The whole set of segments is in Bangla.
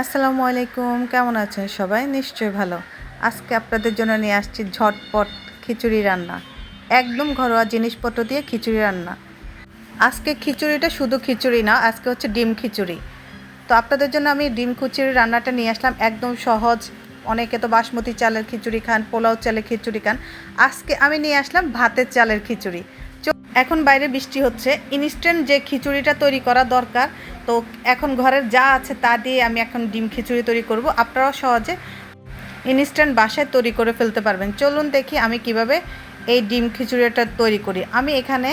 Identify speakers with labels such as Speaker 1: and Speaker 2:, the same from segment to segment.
Speaker 1: আসসালামু আলাইকুম, কেমন আছেন সবাই? নিশ্চয়ই ভালো। আজকে আপনাদের জন্য নিয়ে আসছি ঝটপট খিচুড়ি রান্না। একদম ঘরোয়া জিনিসপত্র দিয়ে খিচুড়ি রান্না। আজকে খিচুড়িটা শুধু খিচুড়ি না, আজকে হচ্ছে ডিম খিচুড়ি। তো আপনাদের জন্য আমি ডিম খিচুড়ি রান্নাটা নিয়ে আসলাম। একদম সহজ। অনেকে তো বাসমতি চালের খিচুড়ি খান, পোলাও চালের খিচুড়ি খান। আজকে আমি নিয়ে আসলাম ভাতের চালের খিচুড়ি। এখন বাইরে বৃষ্টি হচ্ছে। ইনস্ট্যান্ট যে খিচুড়িটা তৈরি করা দরকার, তো এখন ঘরের যা আছে তা দিয়ে আমি এখন ডিম খিচুড়ি তৈরি করব। আপনারাও সহজে ইনস্ট্যান্ট বাসায় তৈরি করে ফেলতে পারবেন। চলুন দেখি আমি কীভাবে এই ডিম খিচুড়িটা তৈরি করি। আমি এখানে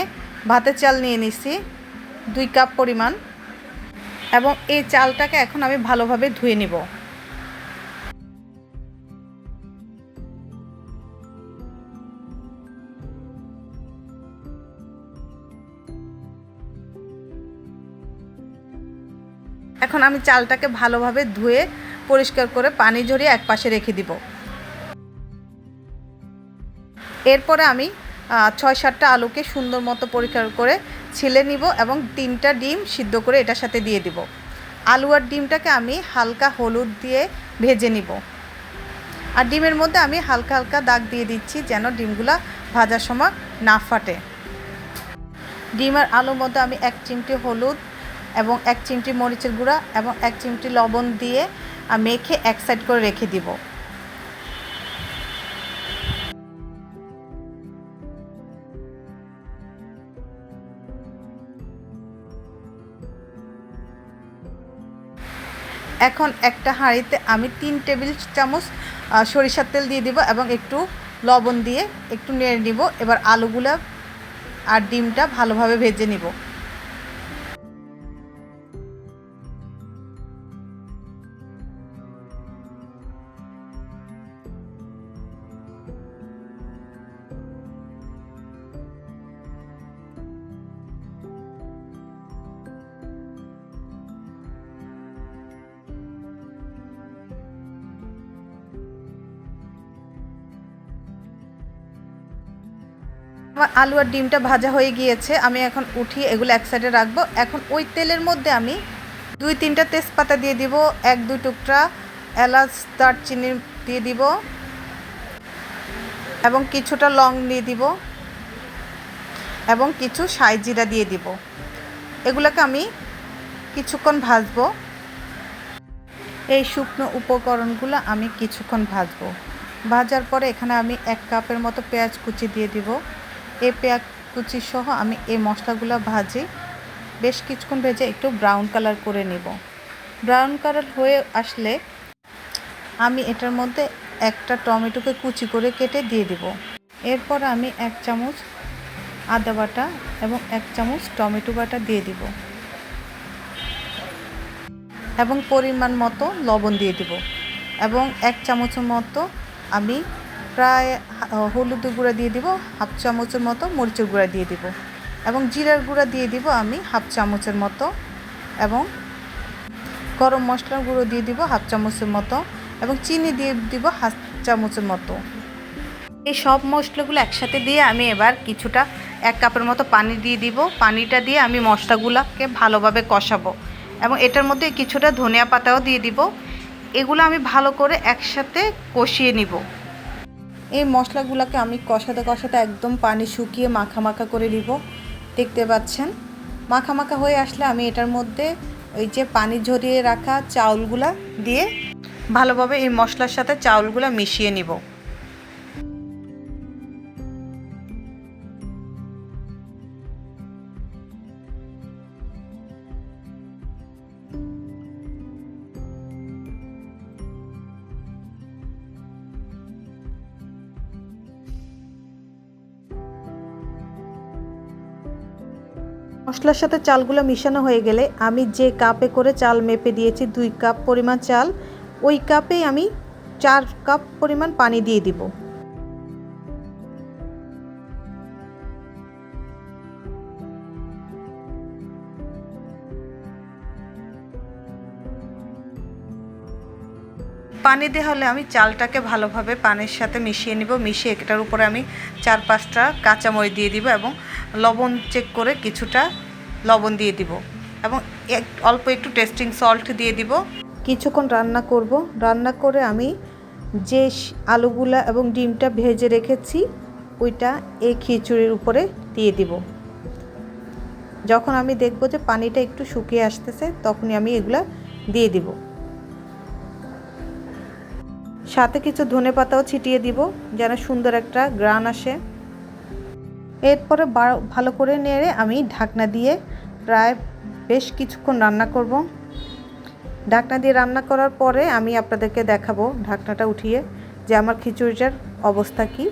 Speaker 1: ভাতের চাল নিয়ে নিছি, দুই কাপ পরিমাণ, এবং এই চালটাকে এখন আমি ভালোভাবে ধুয়ে নিব। এখন আমি চালটাকে ভালোভাবে ধুয়ে পরিষ্কার করে পানি ঝরিয়ে এক পাশে রেখে দিব। এরপরে আমি ছয় সাতটা আলুকে সুন্দর মতো পরিষ্কার করে ছিলে নিব এবং তিনটা ডিম সিদ্ধ করে এটার সাথে দিয়ে দিব। আলু আর ডিমটাকে আমি হালকা হলুদ দিয়ে ভেজে নিব। আর ডিমের মধ্যে আমি হালকা হালকা দাগ দিয়ে দিচ্ছি যেন ডিমগুলা ভাজার সময় না ফাটে। ডিম আর আলুর মধ্যে আমি এক চিমটি হলুদ এবং এক চিমটি মরিচের গুঁড়া এবং এক চিমটি লবণ দিয়ে মেখে এক সাইড করে রেখে দিব। এখন একটা হাঁড়িতে আমি তিন টেবিল চামচ সরিষার তেল দিয়ে দিব এবং একটু লবণ দিয়ে একটু নেড়ে নিব। এবার আলুগুলা আর ডিমটা ভালোভাবে ভেজে নিব। আমার আলু আর ডিমটা ভাজা হয়ে গিয়েছে, আমি এখন উঠিয়ে এগুলো এক সাইডে রাখব। এখন ওই তেলের মধ্যে আমি দুই তিনটা তেজপাতা দিয়ে দিব, এক, দুই টুকরা এলাচ, দারচিনি দিয়ে দিব এবং কিছুটা লং দিয়ে দিব এবং কিছু সাই জিরা দিয়ে দিব। এগুলোকে আমি কিছুক্ষণ ভাজবো। এই শুকনো উপকরণগুলো আমি কিছুক্ষণ ভাজবো। ভাজার পরে এখানে আমি এক কাপের মতো পেঁয়াজ কুচি দিয়ে দিব। এই পেঁয়াজ কুচি সহ আমি এই মশলাগুলো ভাজি। বেশ কিছুক্ষণ ভেজে একটু ব্রাউন কালার করে নিব। ব্রাউন কালার হয়ে আসলে আমি এটার মধ্যে একটা টমেটোকে কুচি করে কেটে দিয়ে দিব। এরপর আমি এক চামচ আদা বাটা এবং এক চামচ টমেটো বাটা দিয়ে দিব। এবং পরিমাণ মতো লবণ দিয়ে দিব। এবং এক চামচের মতো আমি প্রায় হলুদ গুঁড়া দিয়ে দিব, হাফ চামচের মতো মরিচের গুঁড়া দিয়ে দিব এবং জিরার গুঁড়া দিয়ে দিব আমি হাফ চামচের মতো এবং গরম মশলার গুঁড়ো দিয়ে দিব হাফ চামচের মতো এবং চিনি দিয়ে দিব হাফ চামচের মতো। এই সব মশলাগুলো একসাথে দিয়ে আমি এবার কিছুটা এক কাপের মতো পানি দিয়ে দিব। পানিটা দিয়ে আমি মশলাগুলোকে ভালোভাবে কষাবো এবং এটার মধ্যে কিছুটা ধনিয়া পাতাও দিয়ে দিব। এগুলো আমি ভালো করে একসাথে কষিয়ে নিব। এই মশলাগুলোকে আমি কষাতে কষাতে একদম পানি শুকিয়ে মাখা মাখা করে নিব। দেখতে পাচ্ছেন? মাখা মাখা হয়ে আসলে আমি এটার মধ্যে ওই যে পানি ঝরিয়ে রাখা চাউলগুলা দিয়ে ভালোভাবে এই মশলার সাথে চাউলগুলো মিশিয়ে নিব। মশলার সাথে চালগুলো মিশানো হয়ে গেলে আমি যে কাপে করে চাল মেপে দিয়েছি দুই কাপ পরিমাণ চাল, ওই কাপেই আমি চার কাপ পরিমাণ পানি দিয়ে দিব। পানি দিয়ে হলে আমি চালটাকে ভালোভাবে পানির সাথে মিশিয়ে নিব, মিশিয়ে এটার উপরে আমি চার পাঁচটা কাঁচামরিচ দিয়ে দিব এবং লবণ চেক করে কিছুটা লবণ দিয়ে দিব এবং অল্প একটু টেস্টিং সল্ট দিয়ে দিব। কিছুক্ষণ রান্না করব। রান্না করে আমি যে আলুগুলা এবং ডিমটা ভেজে রেখেছি, ওইটা এই খিচুড়ির উপরে দিয়ে দিব। যখন আমি দেখব যে পানিটা একটু শুকিয়ে আসতেছে, তখনই আমি এগুলা দিয়ে দিব। সাথে কিছু ধনে পাতাও ছিটিয়ে দিব, যেন সুন্দর একটা গ্রান আসে। এরপরে ভালো করে নেড়ে আমি ঢাকনা দিয়ে প্রায় বেশ কিছুক্ষণ রান্না করব। ঢাকনা দিয়ে রান্না করার পরে আমি আপনাদেরকে দেখাবো ঢাকনাটা উঠিয়ে যে আমার খিচুড়িটার অবস্থা কি।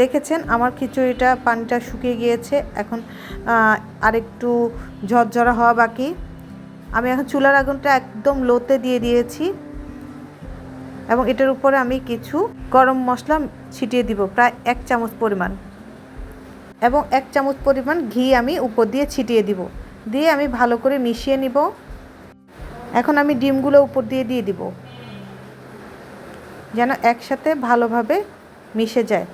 Speaker 1: দেখেছেন আমার খিচুড়িটা পানিটা শুকিয়ে গিয়েছে, এখন আরেকটু ঝরঝরা হওয়া বাকি। আমি এখন চুলার আগুনটা একদম লোতে দিয়ে দিয়েছি এবং এটার উপরে আমি কিছু গরম মশলা ছিটিয়ে দিব, প্রায় এক চামচ পরিমাণ। এবং এক চামচ পরিমাণ ঘি আমি উপর দিয়ে ছিটিয়ে দিব। দিয়ে আমি ভালো করে মিশিয়ে নিব। এখন আমি ডিমগুলো উপর দিয়ে দিয়ে দিব। যেন একসাথে ভালোভাবে মিশে যায়।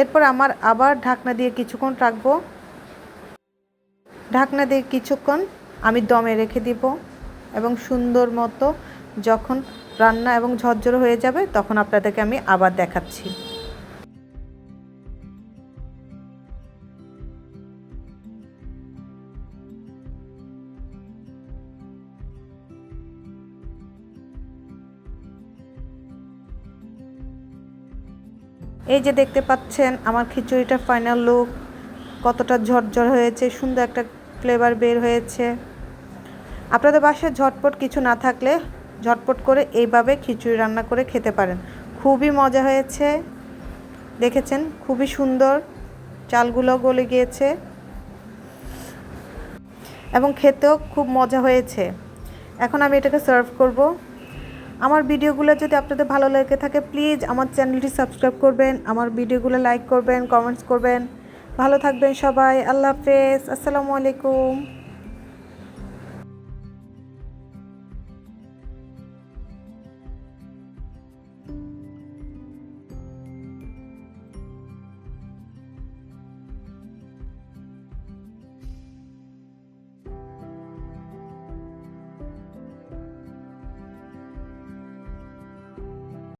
Speaker 1: এরপর আমার আবার ঢাকনা দিয়ে কিছুক্ষণ রাখব। ঢাকনা দিয়ে কিছুক্ষণ আমি দমে রেখে দিব এবং সুন্দর মতো যখন রান্না এবং ঝরঝর হয়ে যাবে তখন আপনাদেরকে আমি আবার দেখাচ্ছি। এই যে দেখতে পাচ্ছেন, আমার খিচুড়িটা ফাইনাল লুক কতটা ঝরঝর হয়েছে, সুন্দর একটা ফ্লেভার বের হয়েছে। আপনাদের বাসায় ঝটপট কিছু না থাকলে ঝটপট করে এইভাবে খিচুড়ি রান্না করে খেতে পারেন। খুবই মজা হয়েছে। দেখেছেন, খুবই সুন্দর, চালগুলো গলে গিয়েছে। এবং খেতেও খুব মজা হয়েছে। এখন আমি এটাকে সার্ভ করব। আমার ভিডিওগুলো যদি আপনাদের ভালো লেগে থাকে প্লিজ আমার চ্যানেলটি সাবস্ক্রাইব করবেন, আমার ভিডিওগুলো লাইক করবেন কমেন্টস করবেন। ভালো থাকবেন সবাই, আল্লাহ হাফেজ, আসসালামু আলাইকুম।